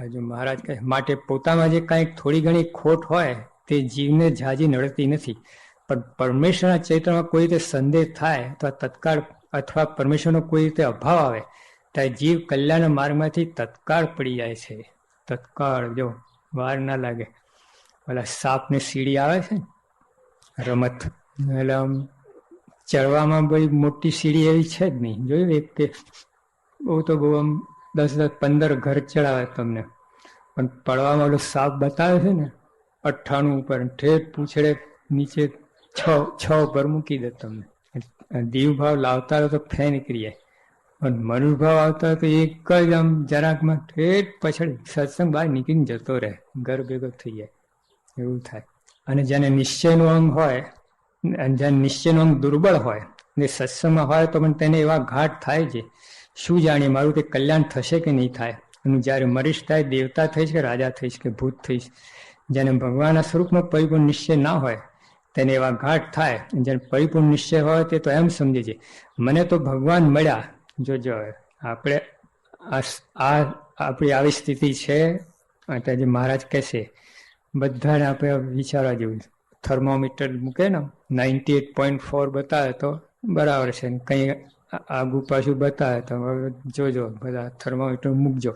હજુ મહારાજ કહે, માટે પોતામાં જે કાંઈક થોડી ઘણી ખોટ હોય, તે જીવને ઝાઝી નડતી નથી. પણ પરમેશ્વરના ચૈત્રમાં કોઈ રીતે સંદેહ થાય, અથવા તત્કાળ અથવા પરમેશ્વરનો કોઈ રીતે અભાવ આવે ત્યારે જીવ કલ્યાણ માર્ગમાંથી તત્કાળ પડી જાય છે. તત્કાળ, જો વાર ના લાગે. ઓલા સાપને સીડી આવે છે રમત. એટલે ચડવામાં બધી મોટી સીડી એવી છે જ નહીં. જોયું એક કે બહુ તો બહુ આમ દસ દસ પંદર ઘર ચડાવે તમને. પણ પડવામાં ઓલો સાપ બતાવે છે ને, અઠ્ઠાણું ઉપર ઠેઠ પૂછડે નીચે છ છ ઉપર મૂકી દે તમને. દીવ ભાવ લાવતા તો ફે નીકળી જાય. પણ મનુભાવ આવતા તો એક જ આમ જરાકમાં ઠેઠ પછડી સત્સંગ બહાર નીકળીને જતો રહે. ઘર ભેગો થઈ જાય. એવું થાય. અને જેને નિશ્ચયનું અંગ હોય, અને જ્યાં નિશ્ચયનું અંગ દુર્બળ હોય, ને સત્સંગમાં હોય તો પણ તેને એવા ઘાટ થાય છે. શું જાણીએ મારું તે કલ્યાણ થશે કે નહીં થાય? હું જ્યારે મરીશ થાય, દેવતા થઈશ કે રાજા થઈશ કે ભૂત થઈશ? જેને ભગવાનના સ્વરૂપમાં પરિપૂર્ણ નિશ્ચય ના હોય, તેને એવા ઘાટ થાય, જેને પરિપૂર્ણ નિશ્ચય હોય તે તો એમ સમજે છે. મને તો ભગવાન મળ્યા. જોજો આપણે આ આપણી આવી સ્થિતિ છે, અત્યારે જે મહારાજ કહેશે, બધાને આપણે વિચારવા જેવું થર્મોમીટર મૂકે ને, નાઇન્ટી એટ પોઈન્ટ ફોર બતાવે તો બરાબર છે. કંઈ આગુ પાછું બતાવે તો જોજો, બધા થર્મોમીટર મૂકજો.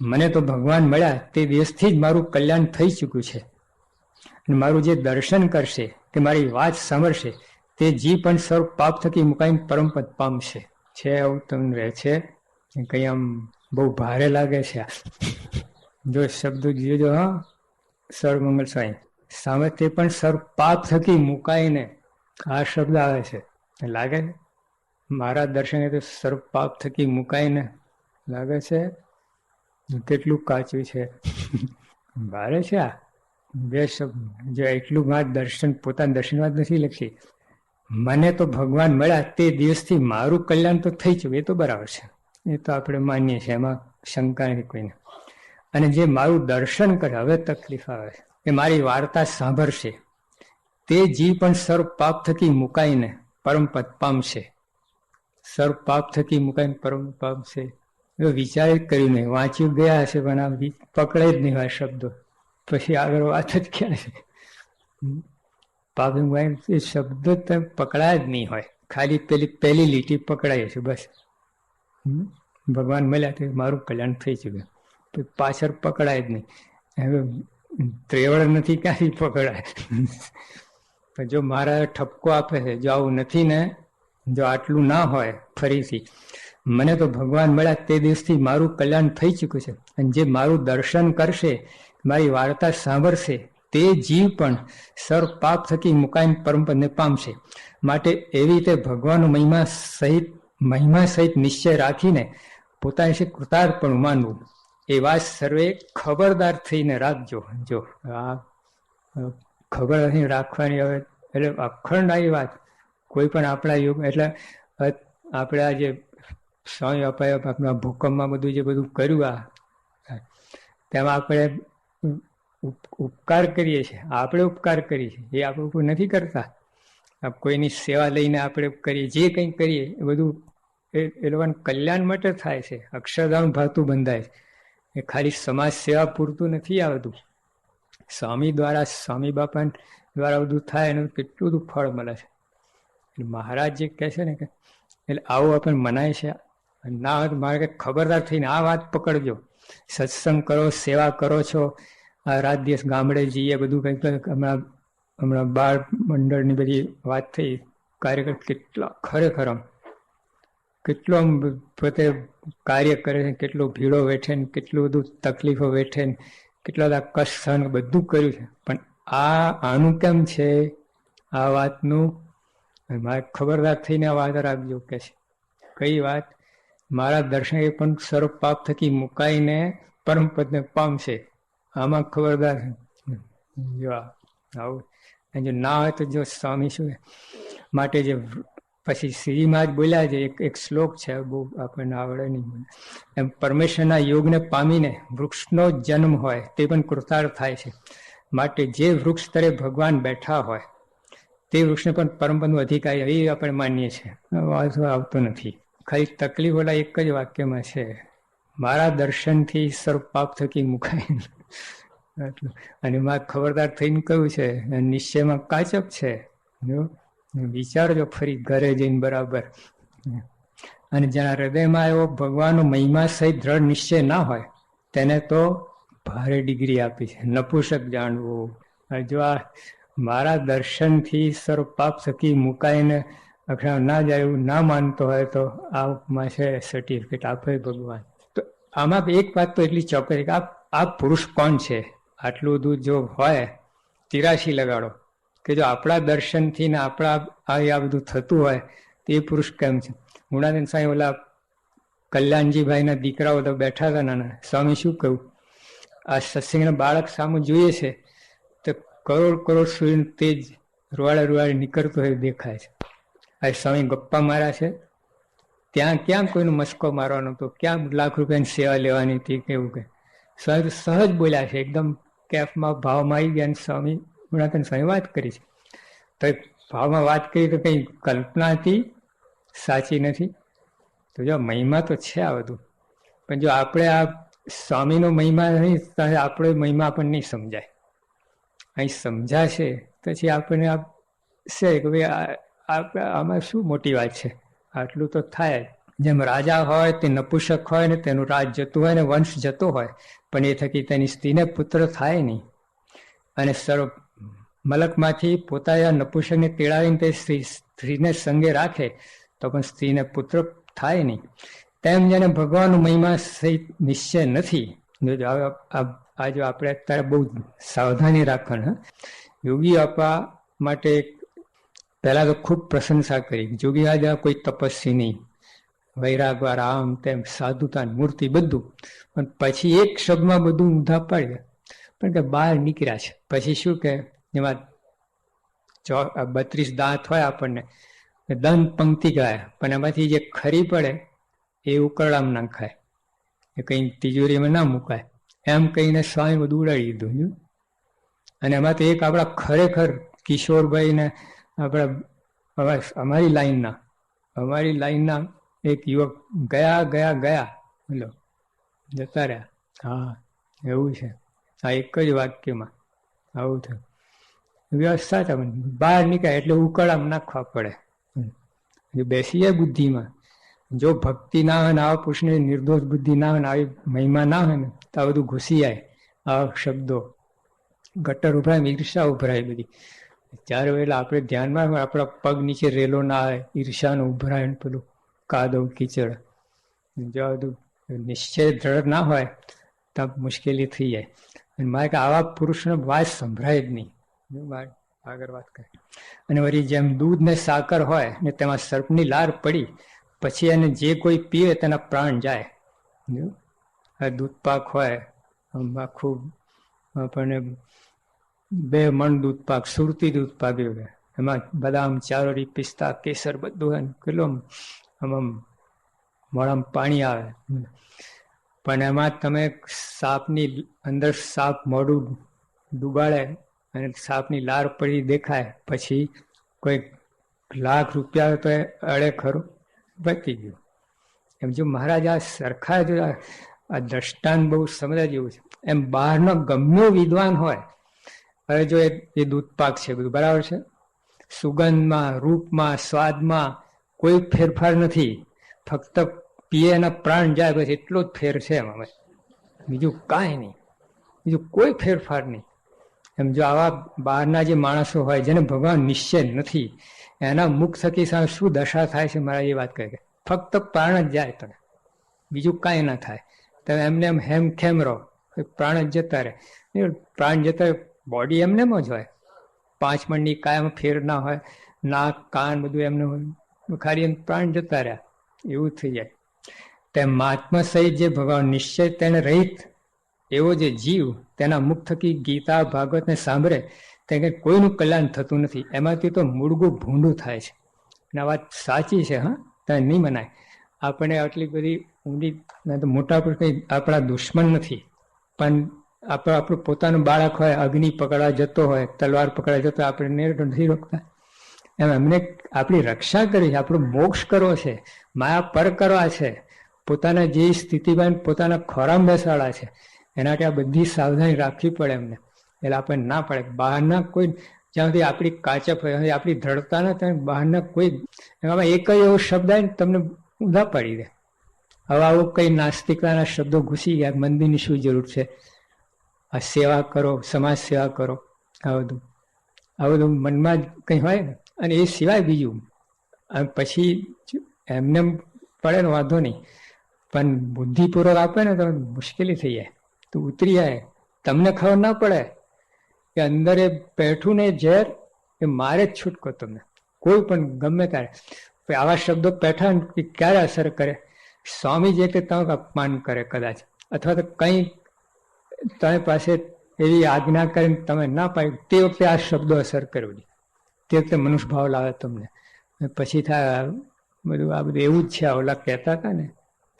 મને તો ભગવાન મળ્યા તે દિવસથી જ મારું કલ્યાણ થઈ ચૂક્યું છે. અને મારું જે દર્શન કરશે કે મારી વાત સાંભળશે, તે જી પણ સર્વ પાપ થકી મુકાઈને પરમપદ પામશે. છે આવું તમને રહે છે? કંઈ આમ બહુ ભારે લાગે છે જો શબ્દ જોજો, હા. સર્વમંગલ સ્વાઈ સામે તે પણ સર્વ પાપ થકી મુકાઈને આ શબ્દ આવે છે. લાગે છે? મારા દર્શને તો સર્વ પાપ થકી મુકાઈને લાગે છે કેટલું કાચું છે. ભારે છે આ. બે શબ્દ. જો એટલું માં દર્શન પોતાના દર્શનવાદ નથી લખી. મને તો ભગવાન મળ્યા તે દિવસથી મારું કલ્યાણ તો થઈ ચુક્યું એ તો બરાબર છે. એ તો આપણે માનીએ છીએ. એમાં શંકા નથી કોઈને. અને જે મારું દર્શન કરે હવે તકલીફ આવે. એ મારી વાર્તા સાંભળશે. તે જીવ પણ સર્વ પાપ થકી મુકાઈને પરમપદ પામશે. સર્વ પાપ થકી મુકાઈને પરમ પાપ પામશે વિચાર જ કર્યું નહીં વાંચ્યું ગયા હશે, પણ આ પકડે જ નહીં હોય શબ્દો. પછી આગળ વાત જ ક્યાં છે? પાપિંગ એ શબ્દો તમે પકડાય જ નહીં હોય. ખાલી પેલી, પહેલી લીટી પકડાય છે, બસ. ભગવાન મળ્યા તો મારું કલ્યાણ થઈ ચૂક્યું પાછળ પકડાય જ નહીં. હવે ત્રેવડ નથી ક્યાંથી પકડાય? જો મારા ઠપકો આપે છે, જો આવું નથી ને જો આટલું ના હોય ફરીથી, મને તો ભગવાન મળ્યા તે દિવસથી મારું કલ્યાણ થઈ ચૂક્યું છે. અને જે મારું દર્શન કરશે, મારી વાર્તા સાંભળશે, તે જીવ પણ સર પાપ થકી મુકાઈમ પરમપદને પામશે. માટે એવી રીતે ભગવાન મહિમા સહિત મહિમા સહિત નિશ્ચય રાખીને પોતાની વિશે કૃતાર્પણ માનવું. એ વાત સર્વે ખબરદાર થઈને રાખજો. જો આ ખબર રાખવાની હવે, એટલે અખંડ આવી વાત. કોઈ પણ આપણા યુગ, એટલે આપણા જે સ્વામી બાપાએ આપણા ભૂકંપમાં બધું જે બધું કર્યું આ, તેમાં આપણે ઉપકાર કરીએ છીએ. આપણે ઉપકાર કરીએ છીએ. એ આપણે ઉપર નથી કરતા. કોઈની સેવા લઈને આપણે કરીએ, જે કંઈ કરીએ, એ બધું, એ એ લોકોને કલ્યાણ માટે થાય છે. અક્ષરધામ ભાતું બંધાય છે. એ ખાલી સમાજ સેવા પૂરતું નથી આ બધું. સ્વામી દ્વારા, સ્વામી બાપા દ્વારા બધું થાય એનું કેટલું બધું ફળ મળે છે. મહારાજ જે કહે છે ને કે, એટલે આવું આપણે મનાય છે. ના હોય મારે ખબરદાર થઈને આ વાત પકડજો. સત્સંગ કરો, સેવા કરો છો. આ રાત દિવસ ગામડે જઈએ, બધું કંઈક. હમણાં હમણાં બાળ મંડળની બધી વાત થઈ. કાર્યકર કેટલા, ખરેખર આમ. કેટલો આમ પોતે કાર્ય કરે છે, કેટલો ભીડો વેઠે ને કેટલું બધું તકલીફો વેઠે ને કેટલા બધા કષ્ટ સહન બધું કર્યું છે. પણ આ આનું કેમ છે? આ વાતનું મારે ખબરદાર થઈને વાત રાખજો કે છે. કઈ વાત? મારા દર્શન પણ સર્વ પાપ થકી મુકાઈને પરમપદને પામશે આમાં ખબરદાર જો આવું. જો ના હોય તો જો સ્વામી શું માટે જે પછી શ્રીમાં જ બોલ્યા છે, એક એક શ્લોક છે, બહુ આપણને આવડે નહીં એમ પરમેશ્વરના યોગને પામીને વૃક્ષનો જન્મ હોય તે પણ કૃતાર્થ થાય છે. માટે જે વૃક્ષ તરે ભગવાન બેઠા હોય તે વૃક્ષને પણ પરમપદનું અધિકારી એ આપણે માનીએ છીએ વાંધો આવતો નથી. ખાલી તકલીફ ઓલા એક જ વાક્યમાં છે, મારા દર્શનથી સર્વ પાપ થકી મુકાય. અને માં ખબરદાર થઈને કહ્યું છે, નિશ્ચયમાં કાચક છે. વિચારજો ફરી ઘરે જઈને બરાબર. અને જેના હૃદયમાં એવો ભગવાનનો મહિમા સહિત દ્રઢ નિશ્ચય ના હોય, તેને તો ભારે ડિગ્રી આપી છે. નપુષક જાણવું. જો આ મારા દર્શનથી સર્વ પાપ થકી મુકાઈને અક્ષર ના જાય એવું ના માનતો હોય તો આમાં છે સર્ટિફિકેટ આપે ભગવાન. તો આમાં એક વાત તો એટલી ચોક્કસ કે આ પુરુષ કોણ છે? આટલું બધું જો હોય, તિરાશી લગાડો. કે જો આપણા દર્શનથી ને આપણા આ બધું થતું હોય, તો એ પુરુષ કેમ છે? ગુણાનંદ સાંઈ ઓલા કલ્યાણજીભાઈના દીકરાઓ તો બેઠા હતા નાના. સ્વામી શું કહ્યું? આ સત્સંગના બાળક સામે જોઈએ છે. કરોડ કરોડ સૂર્યનું તેજ રૂવાડે રૂવાડે નીકળતો હોય દેખાય છે. આ સ્વામી ગપ્પા માર્યા છે. ત્યાં ક્યાં કોઈનો મસ્કો મારવાનો હતો? ક્યાં લાખ રૂપિયાની સેવા લેવાની હતી કેવું કે સ્વામી સહજ બોલ્યા છે. એકદમ કેફમાં ભાવમાં આવી ગયા સ્વામી ગુણાતન સ્વામી વાત કરી છે. તો ભાવમાં વાત કરી તો કંઈ કલ્પના હતી? સાચી નથી. તો જો મહિમા તો છે આ બધું. પણ જો આપણે આ સ્વામીનો મહિમા નહીં આપણો મહિમા આપણને નહીં સમજાય. અહીં સમજાશે. પછી આપણને આ છે કે ભાઈ આમાં શું મોટી વાત છે? આટલું તો થાય. જેમ રાજા હોય, તે નપુષક હોય ને તેનું રાજ જતું હોય ને વંશ જતો હોય, પણ એ થકી તેની સ્ત્રીને પુત્ર થાય નહીં. અને સર્વ મલકમાંથી પોતાના નપુષકને તેડાવીને તે સ્ત્રી, સ્ત્રીને સંગે રાખે, તો પણ સ્ત્રીને પુત્ર થાય નહીં. તેમ જેને ભગવાનનો મહિમા સહિત નિશ્ચય નથી. આ જો આપણે અત્યારે બહુ સાવધાની રાખવાનું યોગી આપવા માટે પહેલા તો ખૂબ પ્રશંસા કરી. જોગી આજે કોઈ તપસ્વી નહીં. વૈરાગવાળા આમ તેમ, સાધુતા, મૂર્તિ બધું. પણ પછી એક શબ્દમાં બધું ઊંધા પડ્યા. પણ કે બહાર નીકળ્યા છે. પછી શું કે, એમાં બત્રીસ દાંત હોય આપણને દંત પંક્તિ ગાય પણ એમાંથી જે ખરી પડે, એ ઉકરડામાં નાખાય. એ કંઈ તિજોરીમાં ના મુકાય. એમ કહીને સ્વામી બધું ઉડાડી દીધું અને એમાં તો એક આપણા ખરેખર કિશોરભાઈ ને આપણા અમારી લાઈનના અમારી લાઈનના એક યુવક ગયા ગયા ગયા, બોલો, જતા રહ્યા. હા, એવું છે. આ એક જ વાક્યમાં આવું થયું વ્યવસ્થા છે. બહાર નીકળે એટલે ઉકળામ નાખવા પડે. બેસીએ બુદ્ધિમાં. જો ભક્તિ ના હોય ને, આવા પુરુષને નિર્દોષ બુદ્ધિ ના હોય ને, આવી મહિમા ના હોય ને, તો આ બધું ઘૂસી જાય, આવા શબ્દો. ગટર ઉભરાય ઈર્ષા ઉભરાય બધી. ત્યારે એટલે આપણે ધ્યાનમાં આપણા પગ નીચે રેલો ના આવે ઈર્ષાનો ઉભરાય પેલું કાદવ કીચડ. જો બધું નિશ્ચય દ્રઢ ના હોય, તો મુશ્કેલી થઈ જાય. અને મારે આવા પુરુષનો વાત સંભળાય જ નહીં. આગળ વાત કરે. અને વળી જેમ દૂધ ને સાકર હોય ને, તેમાં સર્પની લાર પડી પછી એને જે કોઈ પીવે તેના પ્રાણ જાય. દૂધ પાક હોય આખું આપણને બે મણ દૂધ પાક, સુરતી દૂધ પાક એમાં બદામ ચારોડી પિસ્તા, કેસર બધું હોય કેટલો આમાં મોડામાં પાણી આવે. પણ એમાં તમે સાપની અંદર સાપ મોડું ડુબાડે અને સાપની લાર પડી દેખાય, પછી કોઈ લાખ રૂપિયા તો અડે ખરું? બચી ગયું. એમ જો મહારાજ સરખા જો આ દ્રષ્ટાંત બહુ સમજવા જેવું છે. એમ બહારનો ગમ્યો વિદ્વાન હોય, હવે જો એ દૂધપાક છે, બધું બરાબર છે? સુગંધમાં, રૂપમાં, સ્વાદમાં કોઈ ફેરફાર નથી. ફક્ત પીએ એના પ્રાણ જાય પછી એટલો જ ફેર છે એમાં. બીજું કાંઈ નહીં. બીજું કોઈ ફેરફાર નહીં. એમ જો આવા બહારના જે માણસો હોય, જેને ભગવાન નિશ્ચય નથી, એના મુખ થકી શું દશા થાય છે મારા એ વાત કહે ફક્ત પ્રાણ જ જાય તમે બીજું કાંઈ ના થાય. તમે એમને એમ હેમ ખેમ રહો પ્રાણ જ જતા રહે. પ્રાણ જતા બોડી એમને જ હોય. પાંચ મણની કાયમ ફેર ના હોય, નાક, કાન બધું એમને હોય. ખાલી એમ પ્રાણ જતા રહ્યા. એવું થઈ જાય. તેમ મહાત્મા સહિત જે ભગવાન નિશ્ચય તેને રહિત એવો જે જીવ તેના મુખ થકી ગીતા ભાગવતને સાંભળે તેને કોઈનું કલ્યાણ થતું નથી. એમાંથી તો મૂળગું ભૂંડું થાય છે. અને વાત સાચી છે, હા? ત્યાં નહીં મનાય. આપણે આટલી બધી ઊંડી તો મોટા પર કંઈ આપણા દુશ્મન નથી. પણ આપણે, આપણું પોતાનું બાળક હોય, અગ્નિ પકડવા જતો હોય, તલવાર પકડવા જતો આપણે નથી રોકતા. એમ એમને આપણી રક્ષા કરી છે, આપણું મોક્ષ કરવો છે, માયા પર કરવા છે, પોતાના જે સ્થિતિમાં પોતાના ખોરામ બેસાડા છે. એના માટે આ બધી સાવધાની રાખવી પડે એમને. એટલે આપણને ના પડે. બહારના કોઈ જ્યાં સુધી આપણી કાચપ આપણી દ્રઢતા ના ત્યાં બહારના કોઈ એમાં એક જ એવો શબ્દ આવે તમને ઉધા પાડી દે. હવે આવું કઈ નાસ્તિકતાના શબ્દો ઘૂસી ગયા. મંદિરની શું જરૂર છે? આ સેવા કરો, સમાજ સેવા કરો. આ બધું. આ બધું મનમાં જ કંઈ હોય ને? અને એ સિવાય બીજું. પછી એમને પડે ને વાંધો નહીં. પણ બુદ્ધિપૂર્વક આપે ને તો મુશ્કેલી થઈ જાય. તો ઉતરી આવે તમને ખબર ના પડે કે અંદર એ બેઠું ને ઝેર એ મારે જ છૂટકો તમને. કોઈ પણ ગમે ત્યારે. આવા શબ્દો ને ક્યારે અસર કરે? સ્વામી જે કે તમે અપમાન કરે કદાચ. અથવા તો કંઈ તમારી પાસે એવી આજ્ઞા કરીને તમે ના પાડી, તે વખતે આ શબ્દો અસર કર્યો તે વખતે મનુષ્ય ભાવ લાવે તમને. પછી થાય બધું, આ બધું એવું જ છે ઓલા કહેતા હતા ને,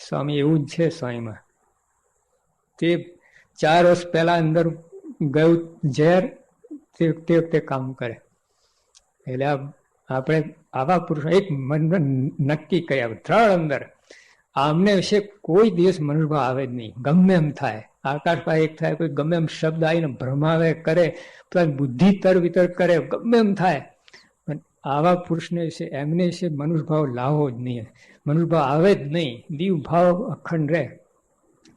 સ્વામી એવું જ છે સ્વામીમાં. તે ચાર વર્ષ પહેલા અંદર ગયું ઝેર, તે વખતે કામ કરે. એટલે આપણે આવા પુરુષો એક મનમાં નક્કી કર્યા ત્રણ અંદર. આમને વિશે કોઈ દિવસ મનુષ્ય આવે જ નહીં. ગમે એમ થાય. આકાશભાઈ એક થાય, કોઈ ગમે એમ શબ્દ આવીને ભ્રમાવે, કરે બુદ્ધિ તર વિતર કરે, ગમે એમ થાય. પણ આવા પુરુષને વિશે, એમને વિશે મનુષ્ય ભાવ લાવો જ નહીં. મનુષ્ય ભાવ આવે જ નહીં. દીવ ભાવ અખંડ રહે.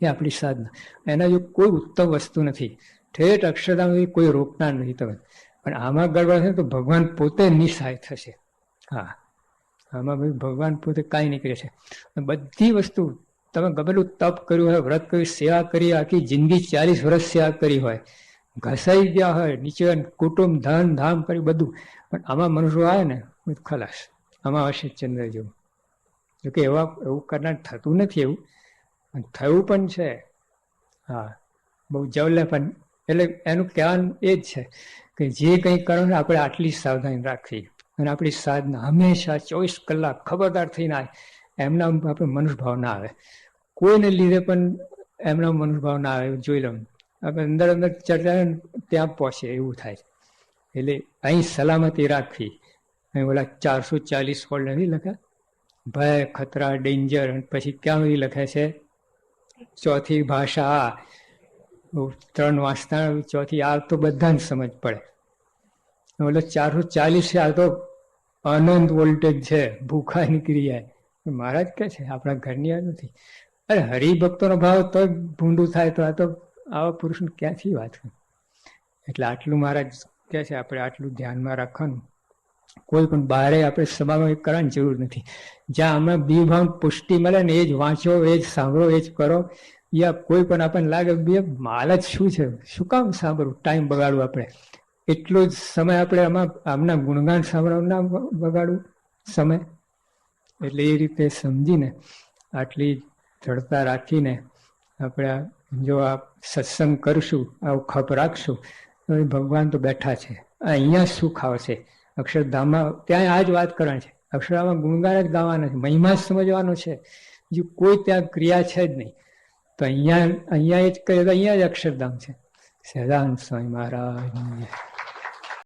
એ આપણી સાધના. એના જો કોઈ ઉત્તમ વસ્તુ નથી. ઠેઠ અક્ષરધામ કોઈ રોકનાર નથી તમે. પણ આમાં ગડબડ થશે તો ભગવાન પોતે નિસહાય થશે. હા. આમાં ભાઈ ભગવાન પોતે કાંઈ નીકળે છે. બધી વસ્તુ તમે ગમેલું તપ કર્યું હોય, વ્રત કર્યું, સેવા કરી, આખી જિંદગી ચાલીસ વર્ષ સેવા કરી હોય. ઘસાઈ ગયા હોય, નીચે કુટુંબ, ધન, ધામ કરી બધું. પણ આમાં મનુષ્ય આવે ને, ખલાસ. આમાં હશે ચંદ્ર જેવું. જોકે એવા એવું કરનાર થતું નથી એવું. થયું પણ છે. હા, બહુ જવલે પણ, એટલે એનું કહેવાનું એ જ છે કે જે કંઈ કરો ને આપણે આટલી સાવધાની રાખવી. અને આપણી સાધના હંમેશા ચોવીસ કલાક ખબરદાર થઈને આવે એમના આપણે મનુષ્યભાવ ના આવે. કોઈને લીધે પણ એમના મનુષ્યભાવ ના આવે, જોઈ લઉં. આપણે અંદર અંદર ચર્ચા ત્યાં પહોંચે એવું થાય. એટલે અહીં સલામતી રાખવી. અહીં ઓલા ચારસો ચાલીસ ફોલ્ડ નથી લખ્યા? ભય, ખતરા ડેન્જર પછી ક્યાં સુધી લખે છે? ચોથી ભાષા, ત્રણ વાંચતા ચોથી આ તો બધાને સમજ પડે. એટલે ચારસો ચાલીસ આ તો અનંત વોલ્ટેજ છે ભૂખા નીકળી જાય મહારાજ કે છે, આપણા ઘરની આ નથી. અરે હરિભક્તોનો ભાવ તો ભૂંડું થાય તો આ તો આવા પુરુષને ક્યાંથી વાત એટલે આટલું મહારાજ કે છે, આપણે આટલું ધ્યાનમાં રાખવાનું. કોઈ પણ બહારે આપણે સમાગમ કરવાની જરૂર નથી. જ્યાં હમણાં બીભાવ પુષ્ટિ મળે ને એ જ વાંચો, એ જ સાંભળો, એ જ કરો. યા કોઈ પણ આપણને લાગે બે માલ જ શું છે? શું કામ સાંભળવું? ટાઈમ બગાડવું આપણે. એટલો જ સમય આપણે આમાં, આમના ગુણગાન સાંભળવા ના બગાડવું સમય. એટલે એ રીતે સમજીને આટલી જડતા રાખીને આપણે જો આ સત્સંગ કરશું, આવું ખપ રાખશું ભગવાન તો બેઠા છે. અહીંયા સુખ આવશે અક્ષરધામમાં ત્યાં આ જ વાત કરવાની છે. અક્ષરધામમાં ગુણગાન જ ગાવાના છે. મહિમા સમજવાનો છે. બીજું કોઈ ત્યાં ક્રિયા છે જ નહીં. તો અહીંયા અહીંયા એ જ કહે અહીંયા જ અક્ષરધામ છે. સહેદાન સ્વામી મહારાજ